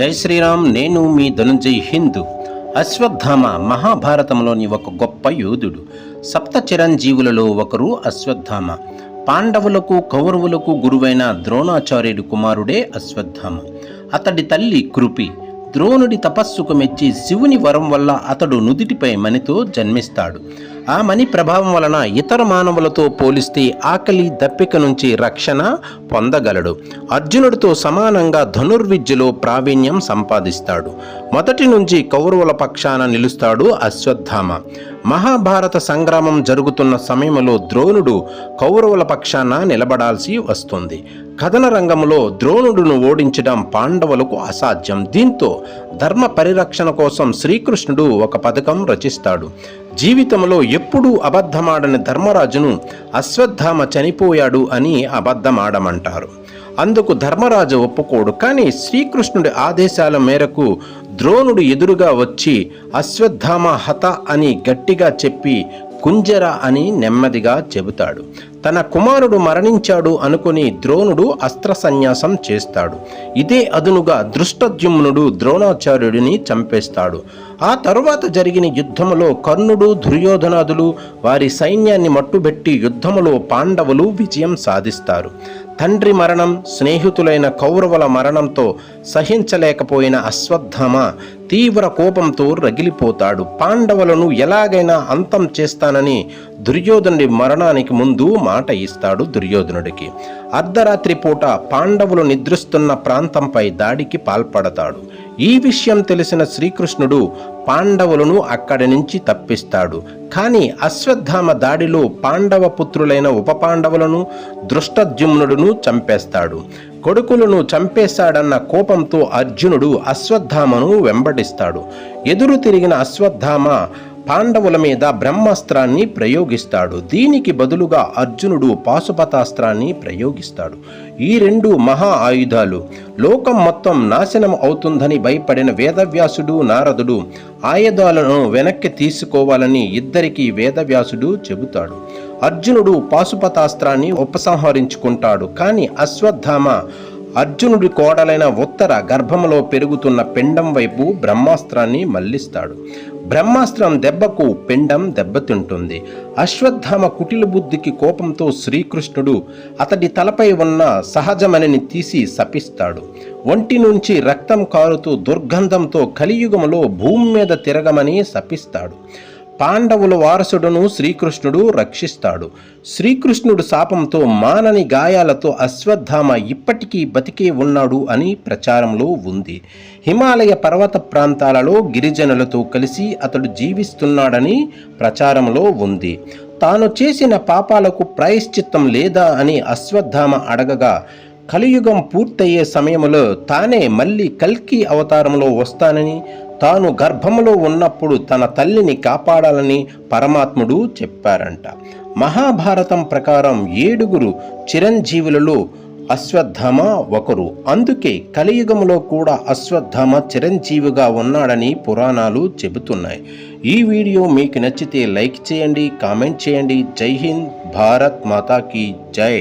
జై శ్రీరామ్ నేను మీ ధనుంజయ్ హిందూ. అశ్వత్థామ మహాభారతంలోని ఒక గొప్ప యోధుడు. సప్త చిరంజీవులలో ఒకరు అశ్వత్థామ. పాండవులకు కౌరవులకు గురువైన ద్రోణాచార్యుడి కుమారుడే అశ్వత్థామ. అతడి తల్లి కృపి. ద్రోణుడి తపస్సుకు మెచ్చి శివుని వరం వల్ల అతడు నుదిటిపై మణితో జన్మిస్తాడు. ఆ మణి ప్రభావం వలన ఇతర మానవులతో పోలిస్తే ఆకలి దప్పిక నుంచి రక్షణ పొందగలడు. అర్జునుడితో సమానంగా ధనుర్విద్యలో ప్రావీణ్యం సంపాదిస్తాడు. మొదటి నుంచి కౌరవుల పక్షాన నిలుస్తాడు అశ్వత్థామ. మహాభారత సంగ్రామం జరుగుతున్న సమయంలో ద్రోణుడు కౌరవుల పక్షాన నిలబడాల్సి వస్తుంది. కథన రంగంలో ద్రోణుడును ఓడించడం పాండవులకు అసాధ్యం. దీంతో ధర్మ పరిరక్షణ కోసం శ్రీకృష్ణుడు ఒక పథకం రచిస్తాడు. జీవితంలో ఎప్పుడూ అబద్ధమాడని ధర్మరాజును అశ్వత్థామ చనిపోయాడు అని అబద్ధమాడమంటారు. అందుకు ధర్మరాజు ఒప్పుకోడు. కానీ శ్రీకృష్ణుడి ఆదేశాల మేరకు ద్రోణుడు ఎదురుగా వచ్చి అశ్వత్థామ హత అని గట్టిగా చెప్పి కుంజర అని నెమ్మదిగా చెబుతాడు. తన కుమారుడు మరణించాడు అనుకుని ద్రోణుడు అస్త్ర సన్యాసం చేస్తాడు. ఇదే అదునుగా దృష్టద్యుమ్నుడు ద్రోణాచార్యుడిని చంపేస్తాడు. ఆ తరువాత జరిగిన యుద్ధములో కర్ణుడు దుర్యోధనాదులు వారి సైన్యాన్ని మట్టుబెట్టి యుద్ధములో పాండవులు విజయం సాధిస్తారు. తండ్రి మరణం స్నేహితులైన కౌరవుల మరణంతో సహించలేకపోయిన అశ్వత్థామ తీవ్ర కోపంతో రగిలిపోతాడు. పాండవులను ఎలాగైనా అంతం చేస్తానని దుర్యోధనుడి మరణానికి ముందు మాట ఇస్తాడు దుర్యోధనుడికి. అర్ధరాత్రి పూట పాండవులు నిద్రిస్తున్న ప్రాంతంపై దాడికి పాల్పడతాడు. ఈ విషయం తెలిసిన శ్రీకృష్ణుడు పాండవులను అక్కడి నుంచి తప్పిస్తాడు. కానీ అశ్వత్థామ దాడిలో పాండవ పుత్రులైన ఉప పాండవులను దృష్టద్యుమ్నుడును చంపేస్తాడు. కొడుకులను చంపేశాడన్న కోపంతో అర్జునుడు అశ్వత్థామను వెంబడిస్తాడు. ఎదురు తిరిగిన అశ్వత్థామ పాండవుల మీద బ్రహ్మాస్త్రాన్ని ప్రయోగిస్తాడు. దీనికి బదులుగా అర్జునుడు పాశుపతాస్త్రాన్ని ప్రయోగిస్తాడు. ఈ రెండు మహా ఆయుధాలు లోకం మొత్తం నాశనం అవుతుందని భయపడిన వేదవ్యాసుడు నారదుడు ఆయుధాలను వెనక్కి తీసుకోవాలని ఇద్దరికి వేదవ్యాసుడు చెబుతాడు. అర్జునుడు పాశుపతాస్త్రాన్ని ఉపసంహరించుకుంటాడు. కానీ అశ్వత్థామ అర్జునుడి కోడలైన ఉత్తర గర్భంలో పెరుగుతున్న పిండం వైపు బ్రహ్మాస్త్రాన్ని మళ్ళిస్తాడు బ్రహ్మాస్త్రం దెబ్బకు పిండం దెబ్బతింటుంది. అశ్వత్థామ కుటిల బుద్ధికి కోపంతో శ్రీకృష్ణుడు అతడి తలపై ఉన్న సహజమనిని తీసి శపిస్తాడు. ఒంటి నుంచి రక్తం కారుతూ దుర్గంధంతో కలియుగములో భూమి మీద తిరగమని శపిస్తాడు. పాండవుల వారసుడును శ్రీకృష్ణుడు రక్షిస్తాడు. శ్రీకృష్ణుడు శాపంతో మానని గాయాలతో అశ్వత్థామ ఇప్పటికీ బతికే ఉన్నాడు అని ప్రచారంలో ఉంది. హిమాలయ పర్వత ప్రాంతాలలో గిరిజనులతో కలిసి అతడు జీవిస్తున్నాడని ప్రచారంలో ఉంది. తాను చేసిన పాపాలకు ప్రాయశ్చిత్తం లేదా అని అశ్వత్థామ అడగగా కలియుగం పూర్తయ్యే సమయంలో తానే మళ్ళీ కల్కి అవతారంలో వస్తానని తాను గర్భంలో ఉన్నప్పుడు తన తల్లిని కాపాడాలని పరమాత్ముడు చెప్పారంట. మహాభారతం ప్రకారం ఏడుగురు చిరంజీవులలో అశ్వత్థామ ఒకరు. అందుకే కలియుగంలో కూడా అశ్వత్థామ చిరంజీవిగా ఉన్నాడని పురాణాలు చెబుతున్నాయి. ఈ వీడియో మీకు నచ్చితే లైక్ చేయండి కామెంట్ చేయండి. జై హింద్ భారత్ మాతాకి జై.